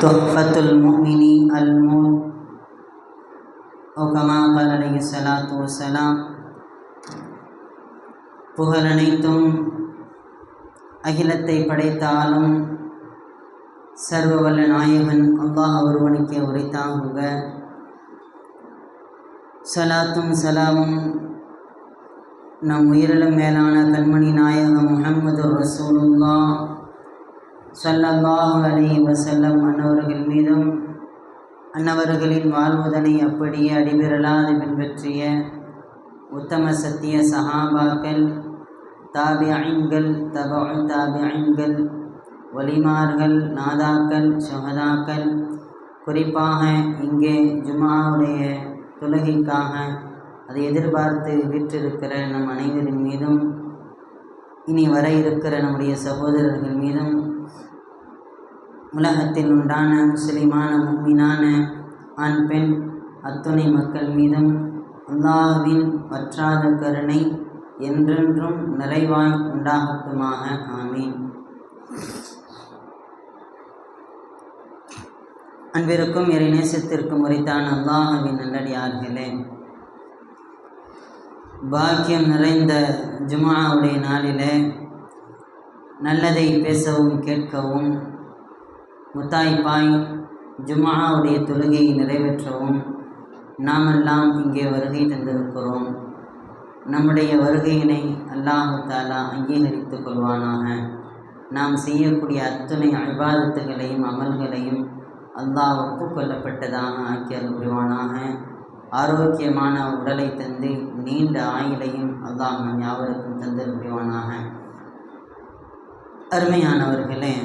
تحفة المؤمن المؤمن أو كما قال عليه الصلاة والسلام புகழனைத்தும் அகிலத்தை படைத்தாலும் சர்வவல்ல நாயகன் அல்லாஹ் ஒருவனுக்கே உரைத்தாகுக சலாத்தும் சலாமும் நம் உயிரிலும் மேலான கண்மணி நாயகம் முஹம்மது ரசூலுல்லா சல்லல்லாஹு அலி வசல்லம் அன்னவர்கள் மீதும் அன்னவர்களின் வாழ்வுதனை அப்படியே அடிபெறலாது பின்பற்றிய உத்தம சத்திய சஹாபாக்கள் தாபியங்கள் தபா தாபியங்கள் வலிமார்கள் நாதாக்கள் சுகதாக்கள் குறிப்பாக இங்கே ஜுமாவுடைய தொழுகைக்காக அதை எதிர்பார்த்து விற்றிருக்கிற நம் அனைவரின் மீதும் இனி வர இருக்கிற நம்முடைய சகோதரர்கள் மீதும் உலகத்தில் உண்டான முஸ்லிமான முக்மினான ஆண் பெண் அத்துணை மக்கள் மீதும் அல்லாஹ்வின் வற்றாத கருணை என்றென்றும் நிறைவாய் உண்டாகட்டுமாக. ஆமீன். அன்பிற்கும் இறை நேசத்திற்கும் உரித்தான் அல்லாஹுவின் நல்லடியார்களே பாக்கியம் நிறைந்த ஜுமாவுடைய நாளிலே நல்லதை பேசவும் கேட்கவும் முத்தாய்ப்பாய் ஜுமாவுடைய தொழுகையை நிறைவேற்றவும் நாமெல்லாம் இங்கே வருகை தந்திருக்கிறோம். நம்முடைய வருகையினை அல்லாஹு தாலா அங்கீகரித்துக் கொள்வானாக. நாம் செய்யக்கூடிய அத்துணை அபாதத்துகளையும் அமல்களையும் அல்லாஹ் ஒப்புக்கொள்ளப்பட்டதாக ஆக்கி அருள்வானாக ஆரோக்கியமான உடலை தந்து நீண்ட ஆயுளையும் அல்லாஹ் நம் யாவருக்கும் தந்து புரிவானாக அருமையானவர்களே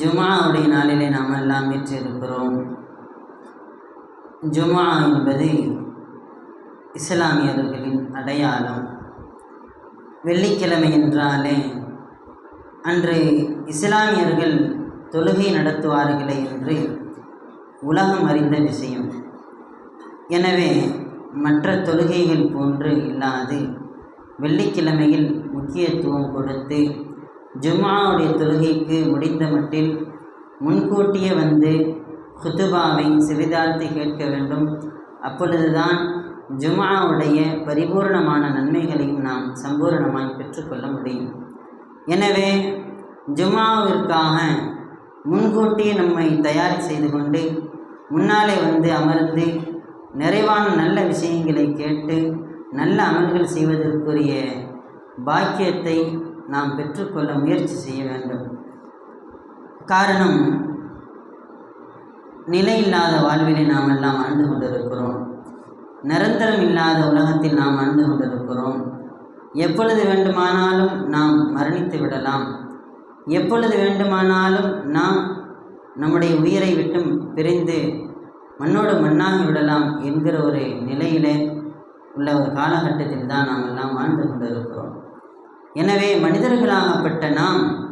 ஜுமாவுடைய நாளிலே நாம் எல்லாம் பெற்றிருக்கிறோம் ஜுமா என்பது இஸ்லாமியர்களின் அடையாளம். வெள்ளிக்கிழமை என்றாலே அன்று இஸ்லாமியர்கள் தொழுகை நடத்துவார்களே என்று உலகம் அறிந்த விஷயம். எனவே மற்ற தொழுகைகள் போன்று இல்லாது வெள்ளிக்கிழமையில் முக்கியத்துவம் கொடுத்து ஜும்மாவுடைய தொழுகைக்கு முடிந்த மட்டில் முன்கூட்டியே வந்து குத்துபாவை சிறிதாழ்த்தி கேட்க வேண்டும். அப்பொழுதுதான் ஜும்மாவுடைய பரிபூர்ணமான நன்மைகளையும் நாம் சம்பூரணமாய் பெற்றுக்கொள்ள முடியும். எனவே ஜும்மாவிற்காக முன்கூட்டியே நம்மை தயார் செய்து கொண்டு முன்னாலே வந்து அமர்ந்து நிறைவான நல்ல விஷயங்களை கேட்டு நல்ல அமல்கள் செய்வதற்குரிய பாக்கியத்தை நாம் பெற்றுக்கொள்ள முயற்சி செய்ய வேண்டும். காரணம் நிலையில்லாத வாழ்விலை நாம் எல்லாம் ஆண்டு கொண்டிருக்கிறோம். நிரந்தரம் இல்லாத உலகத்தில் நாம் ஆண்டு கொண்டிருக்கிறோம். எப்பொழுது வேண்டுமானாலும் நாம் மரணித்து விடலாம். எப்பொழுது வேண்டுமானாலும் நாம் நம்முடைய உயிரை விட்டும் பிரிந்து மண்ணோடு மண்ணாகி விடலாம் என்கிற ஒரு நிலையிலே உள்ள ஒரு காலகட்டத்தில் தான் நாம் எல்லாம் வாழ்ந்து கொண்டிருக்கிறோம். எனவே மனிதர்களாகப்பட்ட நாம்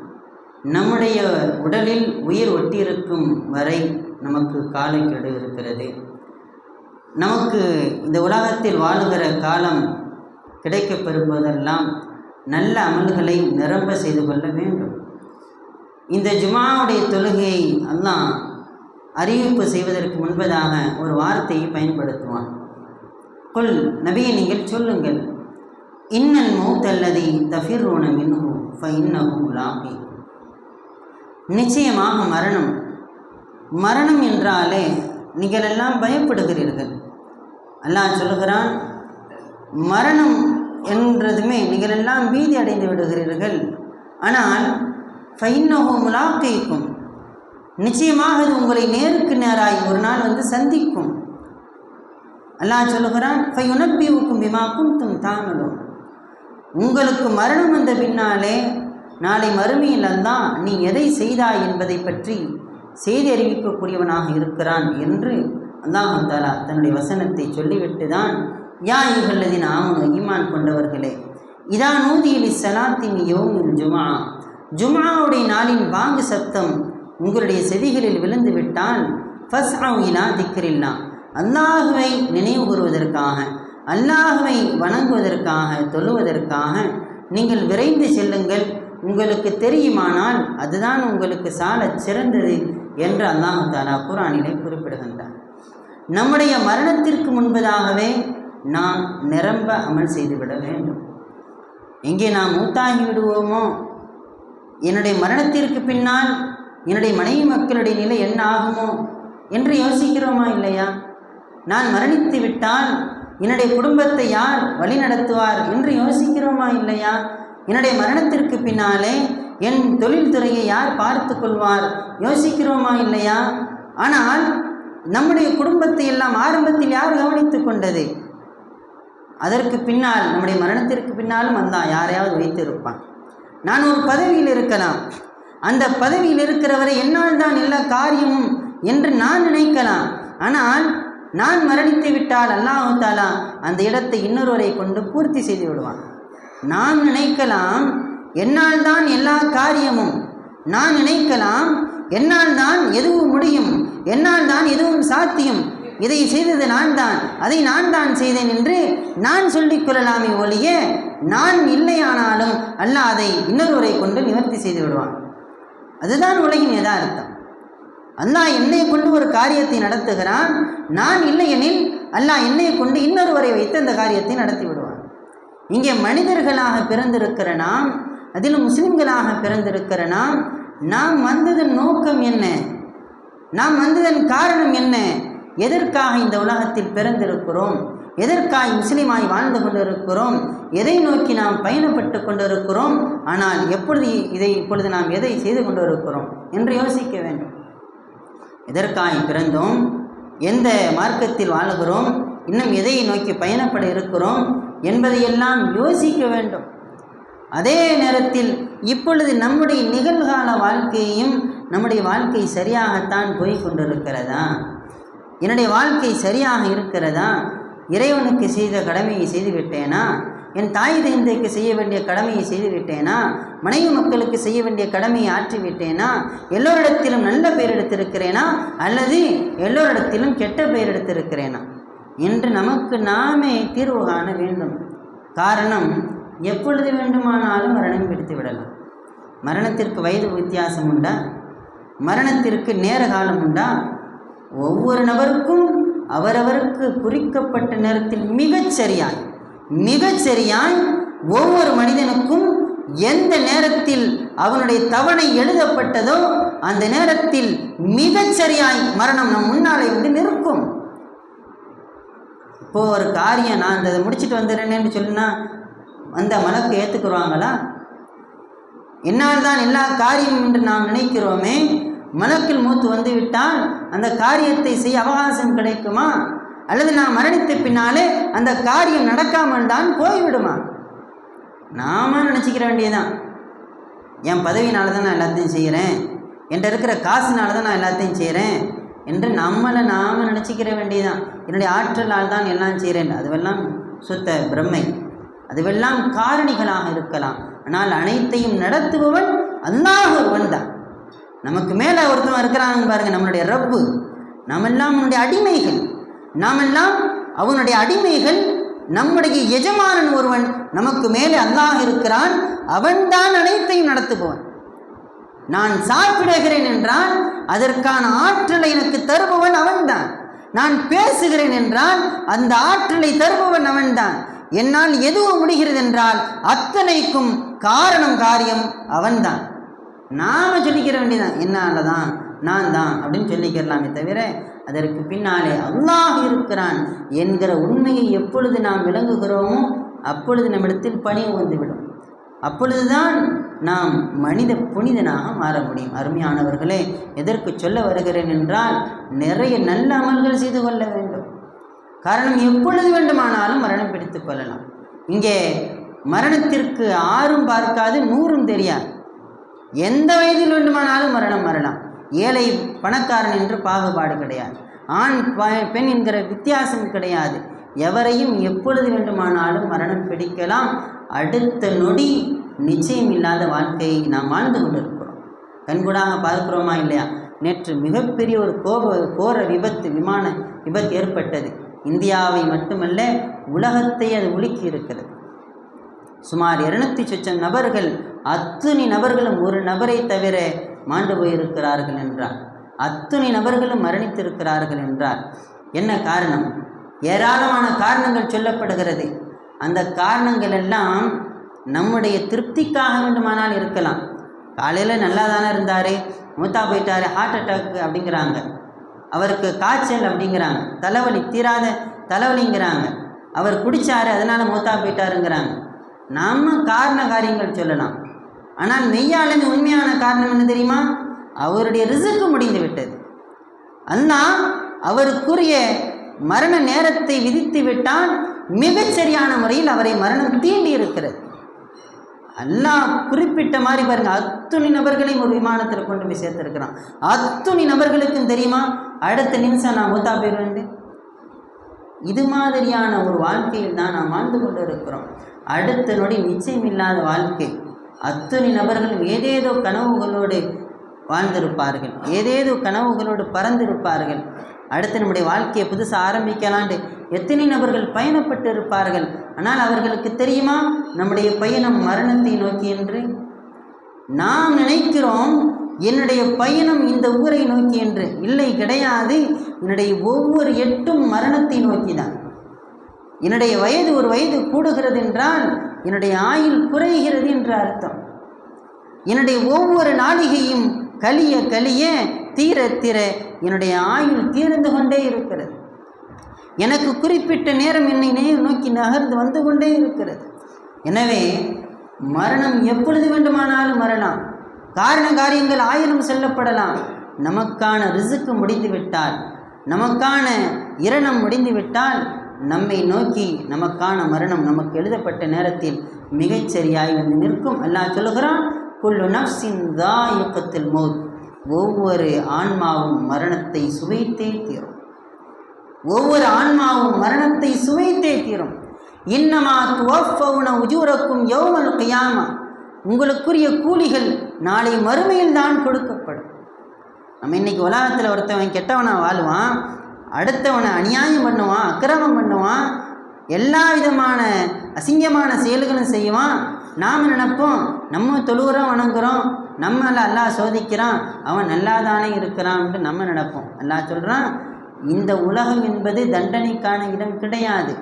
நம்முடைய உடலில் உயிர் ஒட்டியிருக்கும் வரை நமக்கு காலக்கெடு இருக்கிறது. நமக்கு இந்த உலகத்தில் வாழுகிற காலம் கிடைக்கப் பெறுவதெல்லாம் நல்ல அமல்களை நிரம்ப செய்து கொள்ள வேண்டும். இந்த ஜுமாவுடைய தொழுகையை அல்லாஹ் அறிவிப்பு செய்வதற்கு முன்பதாக ஒரு வார்த்தையை பயன்படுத்துவான். கொள் நபியை நீங்கள் சொல்லுங்கள். இன்னல் மௌத்தல்லதி தஃபிரோன மின்ஹு ஃப லாபி. நிச்சயமாக மரணம். மரணம் என்றாலே நீங்கள் எல்லாம் பயப்படுகிறீர்கள். அல்லாஹ் சொல்லுகிறான் மரணம் என்றதுமே நீங்கள் எல்லாம் பீதி அடைந்து விடுகிறீர்கள். ஆனால் ஃபைன்னஹோ முலாக்கைக்கும் நிச்சயமாக இது உங்களை நேருக்கு நேராய் ஒரு நாள் வந்து சந்திக்கும். அல்லாஹ் சொல்லுகிறான் ஃபை ஃபையுனப்பியுக்கும் பிமா தும் தாமலும் உங்களுக்கு மரணம் வந்த பின்னாலே நாளை மறுமையில்தான் நீ எதை செய்தாய் என்பதை பற்றி செய்தி அறிவிக்கக்கூடியவனாக இருக்கிறான் என்று அல்லாஹு தாலா தன்னுடைய வசனத்தை சொல்லிவிட்டு தான் யா இவர்களதின் ஆமனு ஈமான் கொண்டவர்களே இதா நூதியில் சலாத்தின் யோமின் ஜுமா ஜுமாவுடைய நாளின் வாங்கு சத்தம் உங்களுடைய செவிகளில் விழுந்து விட்டால் ஃபஸ் இலா திக்கரில்லா அல்லாஹுவை நினைவு கூறுவதற்காக அல்லாஹுவை வணங்குவதற்காக தொழுவதற்காக நீங்கள் விரைந்து செல்லுங்கள். உங்களுக்கு தெரியுமானால் அதுதான் உங்களுக்கு சாலச் சிறந்தது என்று அல்லாஹு தாலா குரானிலே குறிப்பிடுகின்றார் நம்முடைய மரணத்திற்கு முன்பதாகவே நாம் நிரம்ப அமல் செய்துவிட வேண்டும். எங்கே நாம் மூத்தாகி விடுவோமோ? என்னுடைய மரணத்திற்கு பின்னால் என்னுடைய மனைவி மக்களுடைய நிலை என்ன ஆகுமோ? என்று யோசிக்கிறோமா இல்லையா? நான் மரணித்து விட்டால் என்னுடைய குடும்பத்தை யார் வழி நடத்துவார் என்று யோசிக்கிறோமா இல்லையா? என்னுடைய மரணத்திற்கு பின்னாலே என் தொழில்துறையை யார் பார்த்து கொள்வார் யோசிக்கிறோமா இல்லையா? ஆனால் நம்முடைய குடும்பத்தை எல்லாம் ஆரம்பத்தில் யார் கவனித்து கொண்டது? அதற்கு பின்னால் நம்முடைய மரணத்திற்கு பின்னாலும் வந்தான் யாரையாவது வைத்திருப்பான். நான் ஒரு பதவியில் இருக்கலாம். அந்த பதவியில் இருக்கிறவரை என்னால் தான் எல்லா காரியமும் என்று நான் நினைக்கலாம். ஆனால் நான் மரணித்து விட்டால் அல்லாஹு தாலா அந்த இடத்தை இன்னொருவரை கொண்டு பூர்த்தி செய்து விடுவான். நாம் நினைக்கலாம் என்னால் தான் எல்லா காரியமும் நான் நினைக்கலாம் என்னால் தான் எதுவும் முடியும் என்னால் தான் எதுவும் சாத்தியம். இதை செய்தது நான் தான் அதை நான் தான் செய்தேன் என்று நான் சொல்லிக் கொள்ளலாமே ஒழிய நான் இல்லையானாலும் அல்லாஹ் அதை இன்னொருவரை கொண்டு நிவர்த்தி செய்து விடுவான். அதுதான் உலகின் யதார்த்தம். அல்லாஹ் என்னை கொண்டு ஒரு காரியத்தை நடத்துகிறான். நான் இல்லையெனில் அல்லாஹ் என்னை கொண்டு இன்னொருவரை வைத்து அந்த காரியத்தை நடத்தி விடுவான். இங்கே மனிதர்களாக பிறந்திருக்கிற நாம் அதிலும் முஸ்லிம்களாக பிறந்திருக்கிற நாம் நாம் வந்ததன் நோக்கம் என்ன? நாம் வந்ததன் காரணம் என்ன? எதற்காக இந்த உலகத்தில் பிறந்திருக்கிறோம்? எதற்காக முஸ்லீமாய் வாழ்ந்து கொண்டிருக்கிறோம்? எதை நோக்கி நாம் பயணப்பட்டு கொண்டிருக்கிறோம்? ஆனால் எப்பொழுது இதை இப்பொழுது நாம் எதை செய்து கொண்டிருக்கிறோம்? என்று யோசிக்க வேண்டும். எதற்காய் பிறந்தோம்? எந்த மார்க்கத்தில் வாழுகிறோம்? இன்னும் எதை நோக்கி பயணப்பட இருக்கிறோம்? என்பதையெல்லாம் யோசிக்க வேண்டும். அதே நேரத்தில் இப்பொழுது நம்முடைய நிகழ்கால வாழ்க்கையையும் நம்முடைய வாழ்க்கை சரியாகத்தான் போய் கொண்டிருக்கிறதா என்னுடைய வாழ்க்கை சரியாக இருக்கிறதா? இறைவனுக்கு செய்த கடமையை செய்து விட்டேனா என் தாய் தந்தைக்கு செய்ய வேண்டிய கடமையை செய்துவிட்டேனா மனைவி மக்களுக்கு செய்ய வேண்டிய கடமையை ஆற்றிவிட்டேனா எல்லோரிடத்திலும் நல்ல பெயர் எடுத்திருக்கிறேனா? அல்லது எல்லோரிடத்திலும் கெட்ட பெயர் எடுத்திருக்கிறேனா? என்று நமக்கு நாமே தீர்வு காண வேண்டும். காரணம் எப்பொழுது வேண்டுமானாலும் மரணம் பிடித்து விடலாம். மரணத்திற்கு வயது வித்தியாசம் உண்டா? மரணத்திற்கு நேர காலம் உண்டா? ஒவ்வொரு நபருக்கும் அவரவருக்கு குறிக்கப்பட்ட நேரத்தில் மிகச் சரியாய் மிகச் சரியாய் ஒவ்வொரு மனிதனுக்கும் எந்த நேரத்தில் அவனுடைய தவணை எழுதப்பட்டதோ அந்த நேரத்தில் மிகச் சரியாய் மரணம் நம் முன்னாலே வந்து நிற்கும். இப்போ ஒரு காரியம் நான் அந்த இதை முடிச்சுட்டு வந்துடுறேன்னு சொல்லுனா அந்த மனக்கு ஏற்றுக்குருவாங்களா என்னால் தான் எல்லா காரியம் என்று நாம் நினைக்கிறோமே மலக்கில் மூத்து வந்து விட்டால் அந்த காரியத்தை செய்ய அவகாசம் கிடைக்குமா? அல்லது நான் மரணித்த பின்னாலே அந்த காரியம் நடக்காமல் தான் போய்விடுமா? நாம நினச்சிக்கிற வேண்டியதுதான். என் பதவியினால தான் நான் எல்லாத்தையும் செய்கிறேன் என்கிட்ட இருக்கிற காசுனால தான் நான் எல்லாத்தையும் செய்கிறேன் என்று நம்மளை நாம் நினச்சிக்கிற வேண்டியதுதான். என்னுடைய ஆற்றலால் தான் எல்லாம் செய்கிறேன் அதுவெல்லாம் சுத்த பிரம்மை. அதுவெல்லாம் காரணிகளாக இருக்கலாம். ஆனால் அனைத்தையும் நடத்துபவன் அல்லாஹ் ஒருவன் தான். நமக்கு மேலே ஒருத்தவன் இருக்கிறாங்க பாருங்கள் நம்மளுடைய ரப்பு. நாமெல்லாம் அவனுடைய அடிமைகள். நாமெல்லாம் அவனுடைய அடிமைகள் நம்முடைய எஜமானன் ஒருவன் நமக்கு மேலே அல்லாஹ் இருக்கிறான் அவன்தான் அனைத்தையும் நடத்துபவன். நான் சாப்பிடுகிறேன் என்றால் அதற்கான ஆற்றலை எனக்கு தருபவன் அவன்தான் நான் பேசுகிறேன் என்றால் அந்த ஆற்றலை தருபவன் அவன்தான் என்னால் எதுவும் முடிகிறது என்றால் அத்தனைக்கும் காரணம் காரியம் அவன்தான் நாம சொல்லிக்கிற வேண்டியதான் என்னால் தான் நான் தான் அப்படின்னு சொல்லிக்கிறலாமே தவிர அதற்கு பின்னாலே அல்லாஹ் இருக்கிறான் என்கிற உண்மையை எப்பொழுது நாம் விளங்குகிறோமோ அப்பொழுது நம்மிடத்தில் பணிவு வந்துவிடும் அப்பொழுதுதான் நாம் மனித புனிதனாக மாற முடியும். அருமையானவர்களே எதற்கு சொல்ல வருகிறேன் என்றால் நிறைய நல்ல அமல்கள் செய்து கொள்ள வேண்டும். காரணம் எப்பொழுது வேண்டுமானாலும் மரணம் பிடித்து கொள்ளலாம். இங்கே மரணத்திற்கு ஆறும் பார்க்காது நூறும் தெரியாது. எந்த வயதில் வேண்டுமானாலும் மரணம் வரலாம். ஏழை பணக்காரன் என்று பாகுபாடு கிடையாது. ஆண் ப- பெண் என்கிற வித்தியாசம் கிடையாது. எவரையும் எப்பொழுது வேண்டுமானாலும் மரணம் பிடிக்கலாம். அடுத்த நொடி நிச்சயம் இல்லாத வாழ்க்கையை நாம் வாழ்ந்து கொண்டிருக்கிறோம். கண்கூடாக பார்க்கிறோமா இல்லையா? நேற்று மிகப்பெரிய ஒரு கோப கோர விபத்து விமான விபத்து ஏற்பட்டது. இந்தியாவை மட்டுமல்ல உலகத்தை அது உலுக்கி இருக்கிறது சுமார் இருநூத்தி சொச்சம் நபர்கள் அத்துணி நபர்களும் ஒரு நபரை தவிர மாண்டு போயிருக்கிறார்கள் என்றார். அத்துணி நபர்களும் மரணித்திருக்கிறார்கள் என்றார். என்ன காரணம்? ஏராளமான காரணங்கள் சொல்லப்படுகிறது. அந்த காரணங்கள் எல்லாம் நம்முடைய திருப்திக்காக வேண்டுமானால் இருக்கலாம். காலையில் நல்லா தானே இருந்தார் மூத்தா போயிட்டார் ஹார்ட் அட்டாக் அப்படிங்கிறாங்க. அவருக்கு காய்ச்சல் அப்படிங்கிறாங்க. தலைவலி தீராத தலைவலிங்கிறாங்க. அவர் குடித்தார் அதனால் மூத்தா போயிட்டாருங்கிறாங்க. நாம் காரண காரியங்கள் சொல்லலாம். ஆனால் மெய்யாளன் உண்மையான காரணம் என்ன தெரியுமா? அவருடைய ரிசுக்கு முடிந்து விட்டது. அல்லாஹ் அவருக்குரிய மரண நேரத்தை விதித்து விட்டால் மிகச்சரியான முறையில் அவரை மரணம் தீண்டி இருக்கிறது. அல்லாஹ் குறிப்பிட்ட மாதிரி பாருங்க அத்துணி நபர்களையும் ஒரு விமானத்தில் கொண்டு போய் சேர்த்துருக்கிறான். அத்துணி நபர்களுக்கும் தெரியுமா? அடுத்த நிமிஷம் நான் மூத்தா போயிடுவேன் இது மாதிரியான ஒரு வாழ்க்கையில் தான் நாம் வாழ்ந்து கொண்டு இருக்கிறோம் அடுத்த நொடி நிச்சயம் இல்லாத வாழ்க்கை. அத்தனை நபர்களும் ஏதேதோ கனவுகளோடு வாழ்ந்திருப்பார்கள். ஏதேதோ கனவுகளோடு பறந்திருப்பார்கள். அடுத்து நம்முடைய வாழ்க்கையை புதுசாக ஆரம்பிக்கலாண்டு எத்தனை நபர்கள் பயணப்பட்டு இருப்பார்கள் ஆனால் அவர்களுக்கு தெரியுமா? நம்முடைய பயணம் மரணத்தை நோக்கி என்று? நாம் நினைக்கிறோம் என்னுடைய பயணம் இந்த ஊரை நோக்கி என்று. இல்லை கிடையாது. என்னுடைய ஒவ்வொரு எட்டும் மரணத்தை நோக்கி தான் என்னுடைய வயது ஒரு வயது கூடுகிறது என்றால் என்னுடைய ஆயுள் குறைகிறது என்று அர்த்தம். என்னுடைய ஒவ்வொரு நாளிகையும் கலிய கலிய தீர தீர என்னுடைய ஆயுள் தீர்ந்து கொண்டே இருக்கிறது. எனக்கு குறிப்பிட்ட நேரம் என்னை நே நோக்கி நகர்ந்து வந்து கொண்டே இருக்கிறது. எனவே மரணம் எப்பொழுது வேண்டுமானாலும் வரலாம் காரண காரியங்கள் ஆயிரம் செல்லப்படலாம். நமக்கான ரிசுக்கு முடிந்துவிட்டால் நமக்கான இரணம் முடிந்துவிட்டால் நம்மை நோக்கி நமக்கான மரணம் நமக்கு எழுதப்பட்ட நேரத்தில் மிகச்சரியாய் வந்து நிற்கும். அல்லாஹ் சொல்லுகிறான் குல்லு நஃப்சின் தா இயக்கத்தில் மௌத். ஒவ்வொரு ஆன்மாவும் மரணத்தை சுவைத்தே தீரும். ஒவ்வொரு ஆன்மாவும் மரணத்தை சுவைத்தே தீரும். இன்னமா துவஃபவுன உஜூரக்கும் யௌமல் கையாமா. உங்களுக்குரிய கூலிகள் நாளை மறுமையில் தான் கொடுக்கப்படும். நம்ம இன்னைக்கு உலகத்தில் ஒருத்தவன் கெட்டவனா வாழ்வான் அடுத்தவனை அநியாயம் பண்ணுவான் அக்கிரமம் பண்ணுவான் எல்லா விதமான அசிங்கமான செயல்களும் செய்வான். நாம் நினைப்போம்? நம்ம தொழுகிறோம் வணங்குறோம் நம்மளை அல்லாஹ் சோதிக்கிறான் அவன் நல்லா தானே இருக்கிறான்ட்டு நம்ம நினைப்போம். அல்லாஹ் சொல்கிறான் இந்த உலகம் என்பது தண்டனைக்கான இடம் கிடையாது.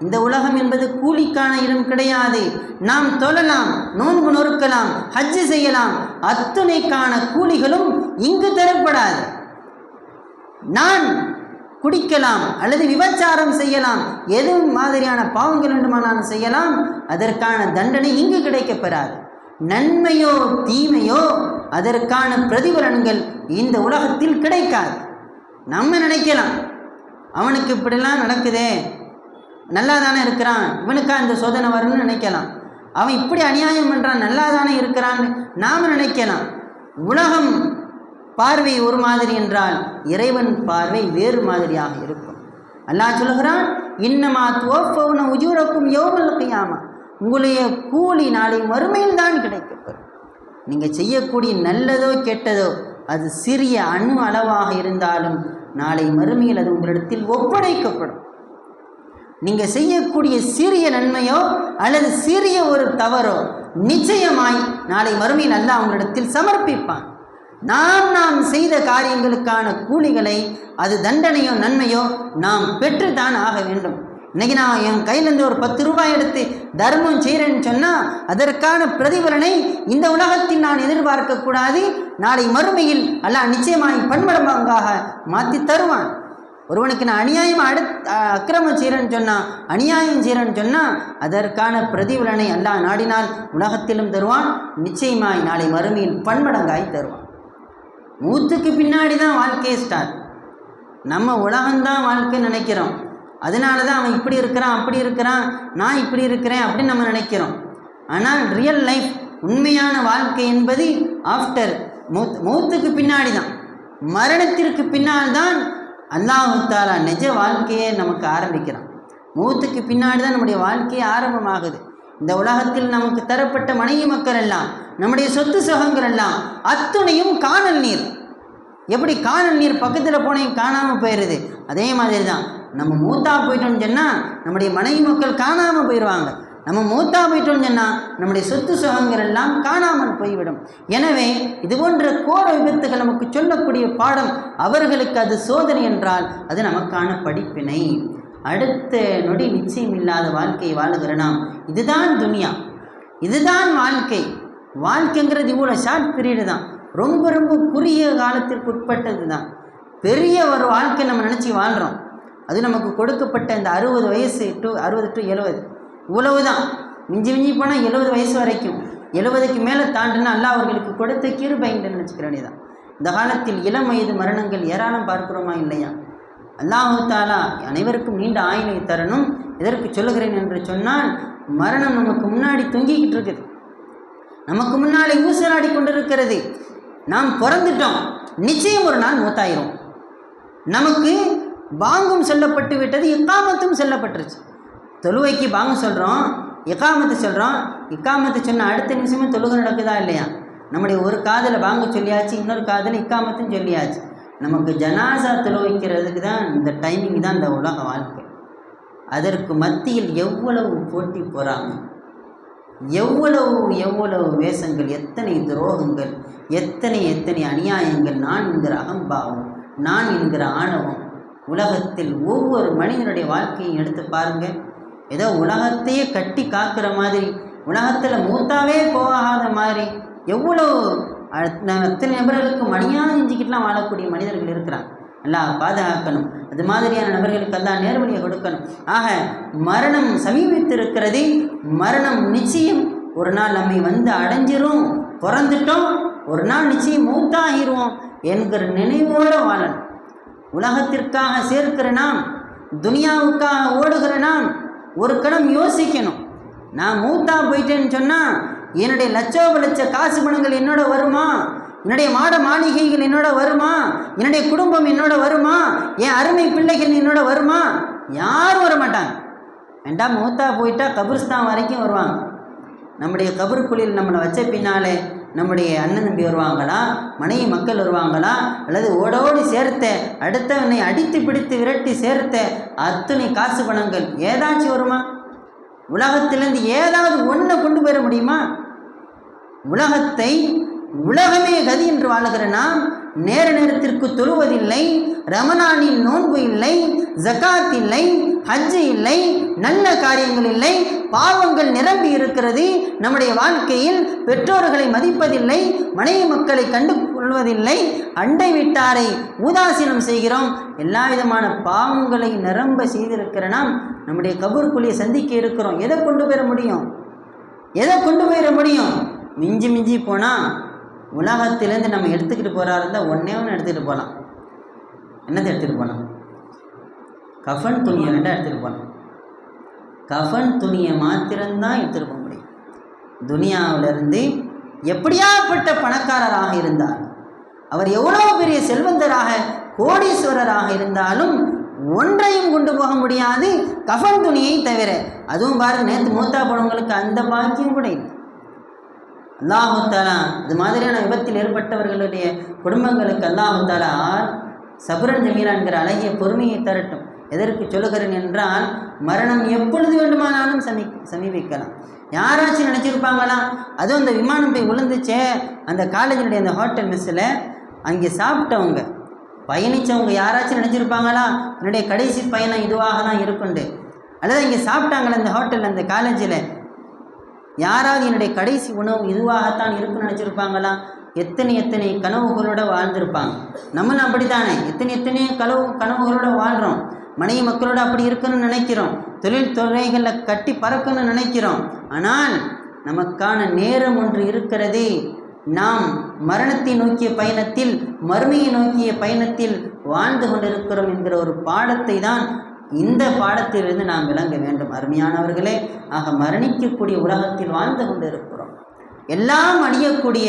இந்த உலகம் என்பது கூலிக்கான இடம் கிடையாது. நாம் தொழலாம் நோன்பு நொறுக்கலாம் ஹஜ்ஜு செய்யலாம் அத்துணைக்கான கூலிகளும் இங்கு தரப்படாது. நான் குடிக்கலாம் அல்லது விபச்சாரம் செய்யலாம். எது மாதிரியான பாவங்கள் வேண்டுமானாலும் செய்யலாம். அதற்கான தண்டனை இங்கு கிடைக்கப்பெறாது நன்மையோ தீமையோ அதற்கான பிரதிபலன்கள் இந்த உலகத்தில் கிடைக்காது. நம்ம நினைக்கலாம். அவனுக்கு இப்படிலாம் நடக்குதே. நல்லா தானே இருக்கிறான். இவனுக்கா இந்த சோதனை வரும்னு நினைக்கலாம். அவன் இப்படி அநியாயம் பண்ணுறான் நல்லா தானே இருக்கிறான்னு நாம் நினைக்கலாம். உலகம் பார்வை ஒரு மாதிரி என்றால் இறைவன் பார்வை வேறு மாதிரியாக இருக்கும். அல்லாஹ் சொல்லுகிறான் இன்னமா துவப்பவுன உஜூரக்கும் யோமல் கியாமா. உங்களுடைய கூலி நாளை மறுமையில் தான் கிடைக்கப்படும் நீங்கள் செய்யக்கூடிய நல்லதோ கெட்டதோ அது சிறிய அணு அளவாக இருந்தாலும் நாளை மறுமையில் அது உங்களிடத்தில் ஒப்படைக்கப்படும். நீங்கள் செய்யக்கூடிய சிறிய நன்மையோ அல்லது சிறிய ஒரு தவறோ நிச்சயமாய் நாளை மறுமையில் அல்லாஹ் உங்களிடத்தில் சமர்ப்பிப்பான். நாம் நாம் செய்த காரியங்களுக்கான கூலிகளை அது தண்டனையோ நன்மையோ நாம் பெற்றுத்தான் ஆக வேண்டும். இன்னைக்கு நான் என் கையிலேருந்து ஒரு பத்து ரூபாய் எடுத்து தர்மம் செய்கிறேன்னு சொன்னால் அதற்கான பிரதிபலனை இந்த உலகத்தில் நான் எதிர்பார்க்கக்கூடாது நாளை மறுமையில் அல்லாஹ் நிச்சயமாய் பன்மடங்காக மாற்றி தருவான். ஒருவனுக்கு நான் அநியாயம் அடு அக்கிரமம் செய்கிறேன்னு சொன்னால் அநியாயம் செய்கிறேன்னு சொன்னால் அதற்கான பிரதிபலனை அல்லாஹ் நாடினால் உலகத்திலும் தருவான். நிச்சயமாய் நாளை மறுமையில் பன்மடங்காய் தருவான். மூத்துக்கு பின்னாடி தான் வாழ்க்கையே ஸ்டார்ட் நம்ம உலகம்தான் வாழ்க்கை நினைக்கிறோம். அதனால தான் அவன் இப்படி இருக்கிறான் அப்படி இருக்கிறான் நான் இப்படி இருக்கிறேன் அப்படின்னு நம்ம நினைக்கிறோம். ஆனால் ரியல் லைஃப் உண்மையான வாழ்க்கை என்பது ஆஃப்டர் மூத் மூத்துக்கு பின்னாடி தான் மரணத்திற்கு பின்னால் தான் அல்லாஹாலா நிஜ வாழ்க்கையை நமக்கு ஆரம்பிக்கிறான். மூத்துக்கு பின்னாடி தான் நம்முடைய வாழ்க்கையே ஆரம்பமாகுது. இந்த உலகத்தில் நமக்கு தரப்பட்ட மனைவி மக்கள் எல்லாம் நம்முடைய சொத்து சுகங்கள் எல்லாம் அத்துணையும் காணல் நீர். எப்படி காணல் நீர் பக்கத்தில் போனையும் காணாமல் போயிடுது அதே மாதிரி தான் நம்ம மூத்தா போயிட்டோம்னு சொன்னால் நம்முடைய மனைவி மக்கள் காணாமல் போயிடுவாங்க நம்ம மூத்தா போயிட்டோம்னு சொன்னால் நம்முடைய சொத்து சுகங்கள் எல்லாம் காணாமல் போய்விடும். எனவே இது போன்ற கோர விபத்துகள் நமக்கு சொல்லக்கூடிய பாடம் அவர்களுக்கு அது சோதனை என்றால் அது நமக்கான படிப்பினை. அடுத்த நொடி நிச்சயம் இல்லாத வாழ்க்கையை வாழுகிற நாம். இதுதான் துனியா. இதுதான் வாழ்க்கை. வாழ்க்கைங்கிறது இவ்வளோ ஷார்ட் பீரியடு தான். ரொம்ப ரொம்ப குறுகிய காலத்திற்கு உட்பட்டது தான் பெரிய ஒரு வாழ்க்கை நம்ம நினச்சி வாழ்கிறோம் அது நமக்கு கொடுக்கப்பட்ட இந்த அறுபது வயசு டு அறுபது டு எழுபது. இவ்வளவு தான் மிஞ்சி மிஞ்சி போனால் எழுபது வயசு வரைக்கும். எழுபதுக்கு மேலே தாண்டுனா அல்லாஹ் அவர்களுக்கு கொடுத்த கிருபைன்னு நினச்சிக்கிறேனே தான் இந்த காலத்தில் இளம் வயது மரணங்கள் ஏராளம் பார்க்கிறோமா இல்லையா? அல்லாஹு தாலா அனைவருக்கும் நீண்ட ஆயுளை தரணும். எதற்கு சொல்லுகிறேன் என்று சொன்னால் மரணம் நமக்கு முன்னாடி தொங்கிக்கிட்டு இருக்குது. நமக்கு முன்னாலே ஊசலாடி கொண்டிருக்கிறது. நாம் பிறந்துட்டோம். நிச்சயம் ஒரு நாள் மூத்தாயிரும். நமக்கு பாங்கும் சொல்லப்பட்டு விட்டது இக்காமத்தும் சொல்லப்பட்டுருச்சு. தொழுவைக்கு பாங்கு சொல்கிறோம் இக்காமத்து சொல்கிறோம் இக்காமத்து சொன்ன அடுத்த நிமிஷமே தொழுகை நடக்குதா இல்லையா? நம்முடைய ஒரு காதில் பாங்கு சொல்லியாச்சு இன்னொரு காதில் இக்காமத்தும் சொல்லியாச்சு. நமக்கு ஜனாசா தொழுவைக்கிறதுக்கு தான் இந்த டைமிங் தான் இந்த உலக வாழ்க்கை. அதற்கு மத்தியில் எவ்வளவு போட்டி போகிறாங்க எவ்வளவு எவ்வளவு வேஷங்கள் எத்தனை துரோகங்கள் எத்தனை எத்தனை அநியாயங்கள் நான் என்கிற அகம்பாவம் நான் என்கிற ஆணவம். உலகத்தில் ஒவ்வொரு மனிதனுடைய வாழ்க்கையும் எடுத்து பாருங்க. ஏதோ உலகத்தையே கட்டி காக்கிற மாதிரி உலகத்தில் மூத்தாவே போகாத மாதிரி எவ்வளோ அத்தனை நபர்களுக்கு மணியாக செஞ்சுக்கிட்டுலாம் வாழக்கூடிய மனிதர்கள் இருக்கிறாங்க. அல்லாஹ் பாதுகாக்கணும். அது மாதிரியான நபர்களுக்கு எல்லாம் நேர்வழியை கொடுக்கணும். ஆக மரணம் சமீபித்திருக்கிறது மரணம் நிச்சயம் ஒரு நாள் நம்மை வந்து அடைஞ்சிரும் பிறந்துட்டோம் ஒரு நாள் நிச்சயம் மூத்தாகிருவோம் என்கிற நினைவோடு வாழணும். உலகத்திற்காக சேர்க்கிற நாம் துனியாவுக்காக ஓடுகிற நாம் ஒரு கணம் யோசிக்கணும். நான் மூத்தா போயிட்டேன்னு சொன்னால் என்னுடைய லட்சோப லட்ச காசு பணங்கள் என்னோட வருமா? என்னுடைய மாட மாளிகைகள் என்னோட வருமா? என்னுடைய குடும்பம் என்னோட வருமா? என் அருமை பிள்ளைகள் என்னோட வருமா? யாரும் வர மாட்டாங்க வேண்டாம் மூத்தா போயிட்டா கபிரிஸ்தான் வரைக்கும் வருவாங்க. நம்முடைய கபருக்குழியில் நம்மளை வச்ச பின்னாலே நம்முடைய அண்ணன் தம்பி வருவாங்களா? மனைவி மக்கள் வருவாங்களா? அல்லது ஓடோடி சேர்த்த அடுத்தவனை அடித்து பிடித்து விரட்டி சேர்த்த அத்தனை காசு பணங்கள் ஏதாச்சும் வருமா? உலகத்திலேருந்து ஏதாவது ஒன்றை கொண்டு போயிட முடியுமா? உலகத்தை உலகமே கதி என்று வாழுகிற நாம் நேர நேரத்திற்கு தொழுவதில்லை ரமணானில் நோன்பு இல்லை ஜகாத் இல்லை ஹஜ் இல்லை நல்ல காரியங்கள் இல்லை பாவங்கள் நிரம்பி இருக்கிறது. நம்முடைய வாழ்க்கையில் பெற்றோர்களை மதிப்பதில்லை மனைவி மக்களை கண்டு கொள்வதில்லை அண்டை விட்டாரை உதாசீனம் செய்கிறோம். எல்லா விதமான பாவங்களை நிரம்ப செய்திருக்கிற நாம் நம்முடைய கபூர்க்குழியை சந்திக்க இருக்கிறோம். எதை கொண்டு போயிட முடியும்? எதை கொண்டு போயிட முடியும்? மிஞ்சி மிஞ்சி போனால் உலகத்திலேருந்து நம்ம எடுத்துக்கிட்டு போகிறா இருந்தால் ஒன்றே ஒன்று எடுத்துகிட்டு போகலாம் என்னத்தை எடுத்துகிட்டு போகலாம் கஃபன் துணியை ரெண்டாக எடுத்துகிட்டு போகலாம் கஃபன் துணியை மாத்திரம்தான் எடுத்துகிட்டு போக முடியும். துனியாவிலிருந்து எப்படியாப்பட்ட பணக்காரராக இருந்தார்? அவர் எவ்வளோ பெரிய செல்வந்தராக கோடீஸ்வரராக இருந்தாலும் ஒன்றையும் கொண்டு போக முடியாது கஃபன் துணியை தவிர. அதுவும் பாருங்கள் நேற்று மூத்தா போனவங்களுக்கு அந்த பாக்கியம் கூட இல்லை. அல்லாஹு தாலா இது மாதிரியான விபத்தில் ஏற்பட்டவர்களுடைய குடும்பங்களுக்கு அல்லாஹாலா சபுரன் ஜமீரா என்கிற அழகிய பொறுமையை தரட்டும். எதற்கு சொல்லுகிறேன் என்றால் மரணம் எப்பொழுது வேண்டுமானாலும் சமீ சமீபிக்கலாம். யாராச்சும் நினச்சிருப்பாங்களா அதுவும் அந்த விமானம் போய் விழுந்துச்சே அந்த காலேஜினுடைய அந்த ஹோட்டல் மெஸ்ஸில் அங்கே சாப்பிட்டவங்க பயணித்தவங்க யாராச்சும் நினச்சிருப்பாங்களா என்னுடைய கடைசி பயணம் இதுவாக தான் இருக்குண்டு. அல்லது இங்கே சாப்பிட்டாங்களே அந்த ஹோட்டலில் அந்த காலேஜில் யாராவது என்னுடைய கடைசி உணவு இதுவாகத்தான் இருக்குன்னு நினச்சிருப்பாங்களா? எத்தனை எத்தனை கனவுகளோட வாழ்ந்திருப்பாங்க. நம்மளும் அப்படி தானே எத்தனை எத்தனை கனவு கனவுகளோட வாழ்கிறோம் மனைவி மக்களோட அப்படி இருக்கணும்னு நினைக்கிறோம். தொழில் துறைகளில் கட்டி பறக்கணும்னு நினைக்கிறோம். ஆனால் நமக்கான நேரம் ஒன்று இருக்கிறதே. நாம் மரணத்தை நோக்கிய பயணத்தில் மறுமையை நோக்கிய பயணத்தில் வாழ்ந்து கொண்டிருக்கிறோம் என்கிற ஒரு பாடத்தை தான் இந்த பாடத்திலிருந்து நாம் விளங்க வேண்டும். அருமையானவர்களே ஆக மரணிக்கக்கூடிய உலகத்தில் வாழ்ந்து கொண்டிருக்கிறோம். எல்லாம் அழியக்கூடிய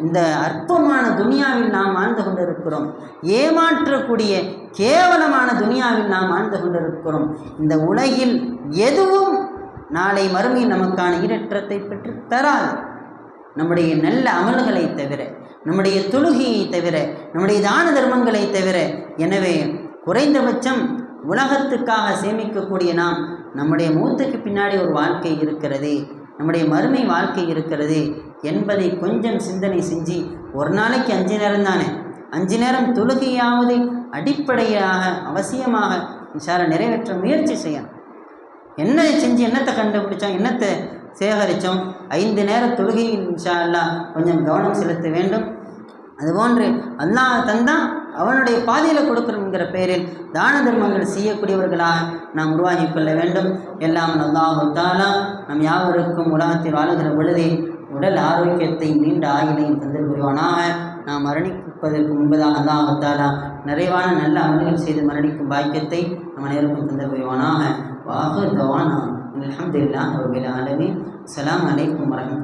இந்த அற்பமான துனியாவில் நாம் வாழ்ந்து கொண்டிருக்கிறோம். ஏமாற்றக்கூடிய கேவலமான துனியாவில் நாம் வாழ்ந்து கொண்டிருக்கிறோம். இந்த உலகில் எதுவும் நாளை மறுமை நமக்கான ஈரற்றத்தை பெற்று தராது. நம்முடைய நல்ல அமல்களை தவிர நம்முடைய தொழுகையை தவிர நம்முடைய தான தர்மங்களை தவிர எனவே குறைந்தபட்சம் உலகத்துக்காக சேமிக்கக்கூடிய நாம் நம்முடைய மூத்துக்கு பின்னாடி ஒரு வாழ்க்கை இருக்கிறது நம்முடைய மறுமை வாழ்க்கை இருக்கிறது என்பதை கொஞ்சம் சிந்தனை செஞ்சு ஒரு நாளைக்கு அஞ்சு நேரம் தானே அஞ்சு நேரம் தொழுகையாவது அடிப்படையாக அவசியமாக இன்ஷால நிறைவேற்ற முயற்சி செய்யணும். என்ன செஞ்சு என்னத்தை கண்டுபிடிச்சோம் என்னத்தை சேகரித்தோம் ஐந்து நேர தொழுகையில் இன்ஷா அல்லா கொஞ்சம் கவனம் செலுத்த வேண்டும். அதுபோன்று அல்லாஹ் தந்தான் அவனுடைய பாதையில் கொடுக்கணுங்கிற பெயரில் தான தர்மங்கள் செய்யக்கூடியவர்களாக நாம் உருவாகி கொள்ள வேண்டும். எல்லாம் அல்லாஹு தாலா நம் யாவருக்கும் உலகத்தில் வாழுகிற பொழுது உடல் ஆரோக்கியத்தை நீண்ட ஆயுளையும் தந்து புரிவானாக. நாம் மரணிப்பதற்கு முன்பதாக அல்லாஹு தாலா நிறைவான நல்ல அமல்கள் செய்து மரணிக்கும் பாக்கியத்தை நம் அனைவருக்கும் தந்து புரிவானாக. வாகு தவானா. அலமதுல்லா ரபில் ஆலமீன். அஸ்ஸலாமு அலைக்கும் வரஹ்மத்துல்லாஹி